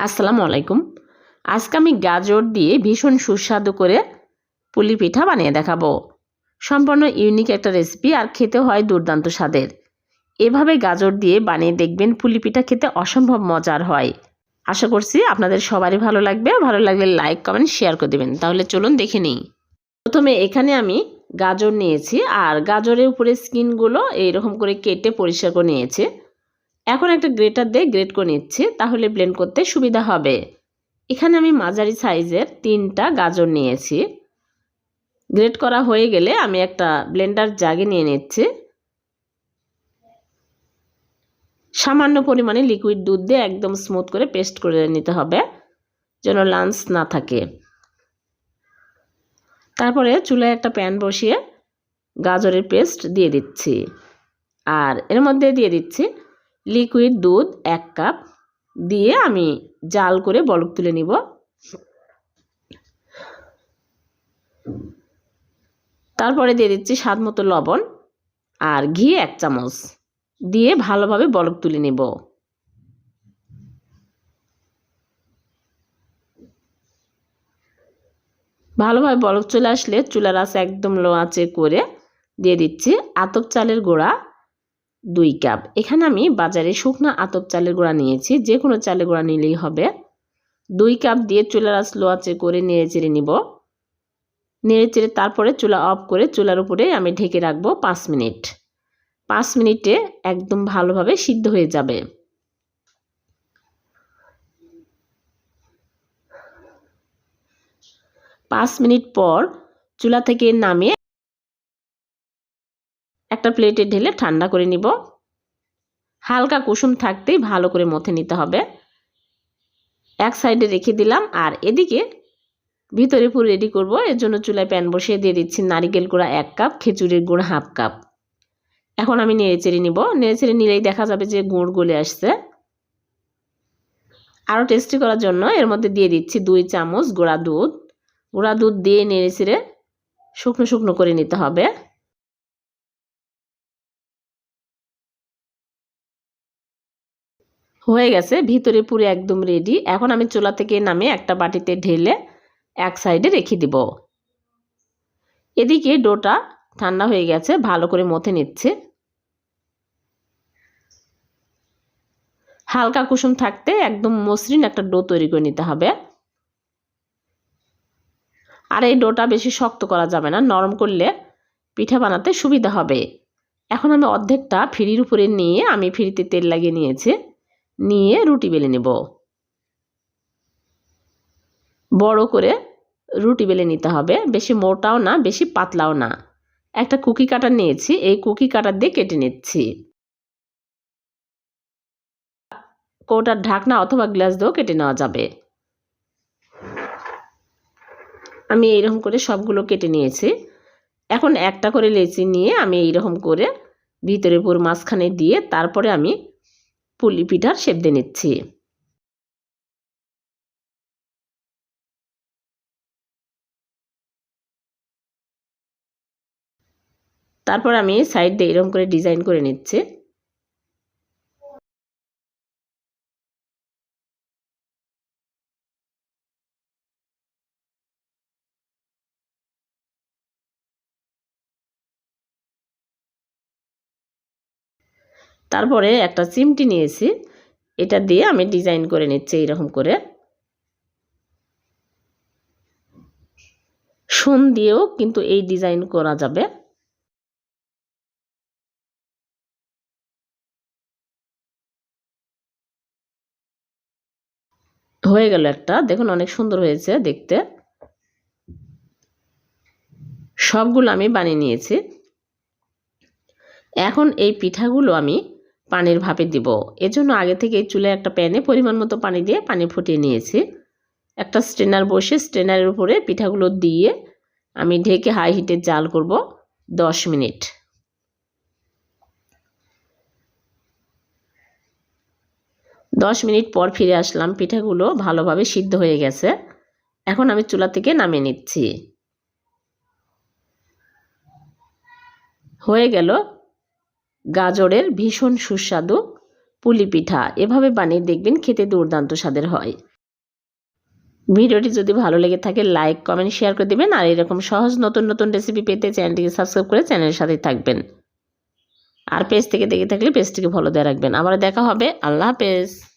আসসালামু আলাইকুম। আজকে আমি গাজর দিয়ে ভীষণ সুস্বাদু করে পুলি পিঠা বানিয়ে দেখাবো। সম্পূর্ণ ইউনিক একটা রেসিপি আর খেতে হয় দুর্দান্ত স্বাদের। এভাবে গাজর দিয়ে বানিয়ে দেখবেন পুলি পিঠা খেতে অসম্ভব মজার হয়। আশা করছি আপনাদের সবারই ভালো লাগবে। ভালো লাগলে লাইক কমেন্ট শেয়ার করে দেবেন। তাহলে চলুন দেখে নিই। প্রথমে এখানে আমি গাজর নিয়েছি। আর গাজরের উপরে স্কিনগুলো এইরকম করে কেটে পরিষ্কার করে নিয়েছি। এখন একটা গ্রেটার দিয়ে গ্রেট করে নিচ্ছি, তাহলে ব্লেন্ড করতে সুবিধা হবে। এখানে আমি মাঝারি সাইজের তিনটা গাজর নিয়েছি। গ্রেট করা হয়ে গেলে আমি একটা ব্লেন্ডার জাগে নিয়ে নিচ্ছি। সামান্য পরিমাণে লিকুইড দুধ দিয়ে একদম স্মুথ করে পেস্ট করে নিতে হবে, যেন লাঞ্চ না থাকে। তারপরে চুলায় একটা প্যান বসিয়ে গাজরের পেস্ট দিয়ে দিচ্ছি। আর এর মধ্যে দিয়ে দিচ্ছি লিকুইড দুধ এক কাপ দিয়ে আমি জাল করে বলক তুলে নিব। তারপরে দিয়ে দিচ্ছি স্বাদ মতো লবণ আর ঘি এক চামচ দিয়ে ভালোভাবে বলক তুলে নেব। ভালোভাবে বলক চলে আসলে চুলার আঁচ একদম লো আঁচে করে দিয়ে দিচ্ছি আতপ চালের গোড়া দুই কাপ। এখানে আমি বাজারে শুকনো আতপ চালের গুঁড়া নিয়েছি যে কোনো চালের গুঁড়া নিলেই হবে। দুই কাপ দিয়ে চুলার আঁচ আঁচে করে নেড়ে চেড়ে নিব। নেড়ে চেড়ে তারপরে চুলা অফ করে চুলার উপরে আমি ঢেকে রাখব পাঁচ মিনিট। পাঁচ মিনিটে একদম ভালোভাবে সিদ্ধ হয়ে যাবে। পাঁচ মিনিট পর চুলা থেকে নামিয়ে একটা প্লেটে ঢেলে ঠান্ডা করে নিব। হালকা কুসুম থাকতেই ভালো করে মথে নিতে হবে। এক সাইডে রেখে দিলাম আর এদিকে ভিতরে পুরো রেডি করব। এর জন্য চুলায় প্যান বসিয়ে দিয়ে দিচ্ছি নারিকেল গুঁড়া এক কাপ খিচুড়ির গুঁড়া হাফ কাপ। এখন আমি নেড়ে চেড়ে নিব। নেড়ে চেড়ে নিলেই দেখা যাবে যে গুঁড় গলে আসছে। আরও টেস্টি করার জন্য এর মধ্যে দিয়ে দিচ্ছি দুই চামচ গুঁড়া দুধ। গুঁড়া দুধ দিয়ে নেড়ে চেড়ে শুকনো শুকনো করে নিতে হবে। হয়ে গেছে, ভিতরে পুরো একদম রেডি এখন আমি চোলা থেকে নামে একটা বাটিতে ঢেলে এক সাইডে রেখে দিব। এদিকে ডোটা ঠান্ডা হয়ে গেছে, ভালো করে মথে নিচ্ছে। হালকা কুসুম থাকতে একদম মসৃণ একটা ডো তৈরি করে নিতে হবে। আর এই ডোটা বেশি শক্ত করা যাবে না, নরম করলে পিঠা বানাতে সুবিধা হবে। এখন আমি অর্ধেকটা ফিরির উপরে নিয়ে আমি ফিরিতে তেল লাগিয়ে নিয়েছি। নিয়ে রুটি বেলে নেব। বড় করে রুটি বেলে নিতে হবে। বেশি মোটাও না, বেশি পাতলাও না। একটা কুকি কাটার নিয়েছি, এই কুকি কাটার দিয়ে কেটে নিচ্ছি। কৌটার ঢাকনা অথবা গ্লাস দিয়েও কেটে নেওয়া যাবে। আমি এইরকম করে সবগুলো কেটে নিয়েছি। এখন একটা করে লেচি নিয়ে আমি এইরকম করে ভিতরে পুরো মাঝখানে দিয়ে তারপরে আমি পুলি পিঠার শেপ দিয়ে নিচ্ছি। তারপর আমি সাইড দিয়ে এরকম করে ডিজাইন করে নিচ্ছি। তারপরে একটা চিমটি নিয়েছি। এটা দিয়ে আমি ডিজাইন করে নিচ্ছি এইরকম করে। সোন দিয়েও কিন্তু এই ডিজাইন করা যাবে। হয়ে গেল একটা। দেখুন অনেক সুন্দর হয়েছে দেখতে। সবগুলো আমি বানিয়ে নিয়েছি। এখন এই পিঠাগুলো আমি পানির ভাপে দিব। এজন্য আগে থেকে চুলে একটা প্যানে পরিমাণ মতো পানি দিয়ে পানি ফুটিয়ে নিয়েছি। একটা স্ট্রেনার বসে স্ট্রেনারের উপরে পিঠাগুলো দিয়ে আমি ঢেকে হাই হিটে জাল করব দশ মিনিট। দশ মিনিট পর ফিরে আসলাম, পিঠাগুলো ভালোভাবে সিদ্ধ হয়ে গেছে। এখন আমি চুলা থেকে নামিয়ে নিচ্ছি। হয়ে গেল গাজরের ভীষণ সুস্বাদু পুলি পিঠা। এভাবে বানিয়ে দেখবেন খেতে দুর্দান্ত স্বাদের হয়। ভিডিওটি যদি ভালো লেগে থাকে, লাইক, কমেন্ট, শেয়ার করে দেবেন। আর এরকম সহজ নতুন নতুন রেসিপি পেতে চ্যানেলটিকে সাবস্ক্রাইব করে চ্যানেলের সাথে থাকবেন। আর পেজ থেকে দেখে থাকলে পেজটিকে ফলো দিয়ে রাখবেন। আবার দেখা হবে। আল্লাহ হাফেজ।